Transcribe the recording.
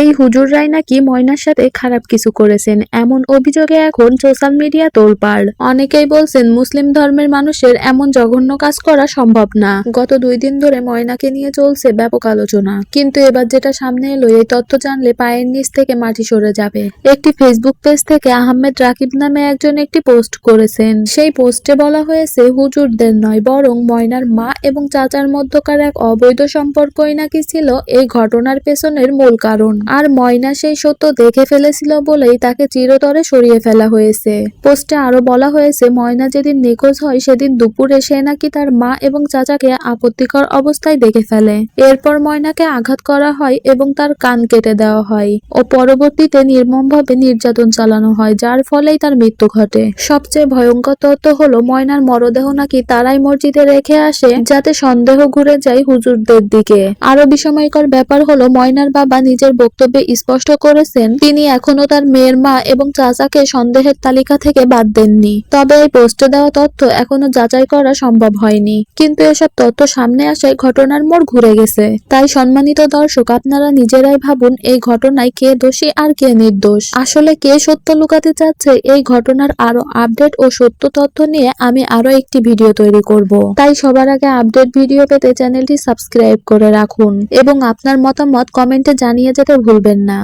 এই হুজুররাই নাকি ময়নার সাথে খারাপ কিছু করেছেন, এমন অভিযোগে এখন সোশ্যাল মিডিয়া তোলপাড়। অনেকেই বলছেন, মুসলিম ধর্মের মানুষের এমন জঘন্য কাজ করা সম্ভব না। গত দুই দিন ধরে ময়নাকে নিয়ে চলছে ব্যাপক আলোচনা। কিন্তু এবার যেটা সামনে এলো, এই তথ্য জানলে পায়ের নিচ থেকে মাটি সরে যাবে। একটি ফেসবুক পেজ থেকে আহমেদ রাকিব নামে একজন একটি পোস্ট করেছেন। সেই পোস্টে বলা হয়েছে, হুজুরদের নয়, বরং ময়নার মা এবং চাচার মধ্যকার এক অবৈধ সম্পর্কই নাকি ছিল এই ঘটনার পেছনের মূল কারণ। আর ময়না সেই সত্য দেখে ফেলেছিল বলেই তাকে চিরতরে সরিয়ে ফেলা হয়েছে। পোস্টে আরও বলা হয়েছে, ময়না যেদিন নিখোঁজ হয়, সেদিন দুপুরে সে নাকি তার মা এবং চাচাকে আপত্তিকর অবস্থায় দেখে ফেলে। এরপর ময়নাকে আঘাত করা হয় এবং তার কান কেটে দেওয়া হয় ও পরবর্তীতে নির্মমভাবে নির্যাতন চালানো হয়, যার ফলেই তার মৃত্যু ঘটে। সবচেয়ে ভয়ঙ্কর তথ্য হলো, ময়নার মরদেহ নাকি তারাই মসজিদে রেখে আসে যাতে সন্দেহ ঘুরে যায় হুজুরদের দিকে। আরও বিষময়কর ব্যাপার হলো, ময়নার বাবা নিজের বক্তব্যে স্পষ্ট করেছেন, তিনি এখনও তার মেয়ের মা এবং চাচাকে সন্দেহের তালিকা থেকে বাদ দেননি। তবে এই পোস্টে দেওয়া তথ্য এখনও যাচাই করা সম্ভব হয়নি। কিন্তু এসব তথ্য সামনে আসায় ঘটনার মোড় ঘুরে গেছে। তাই সম্মানিত দর্শক, আপনারা নিজেরাই ভাবুন, এই ঘটনায় কে দোষী আর কে নির্দোষ। আসলে কে সত্য লুকাতে চাচ্ছে, এই ঘটনার আরও আপডেট ও সত্য তথ্য নিয়ে আমি আরও একটি ভিডিও তৈরি করব। তাই সবার আগে আপডেট ভিডিও পেতে চ্যানেলটি সাবস্ক্রাইব করে রাখুন। এবং আপনার মতামত কমেন্টে জানিয়ে যেতে ভুলবেন না।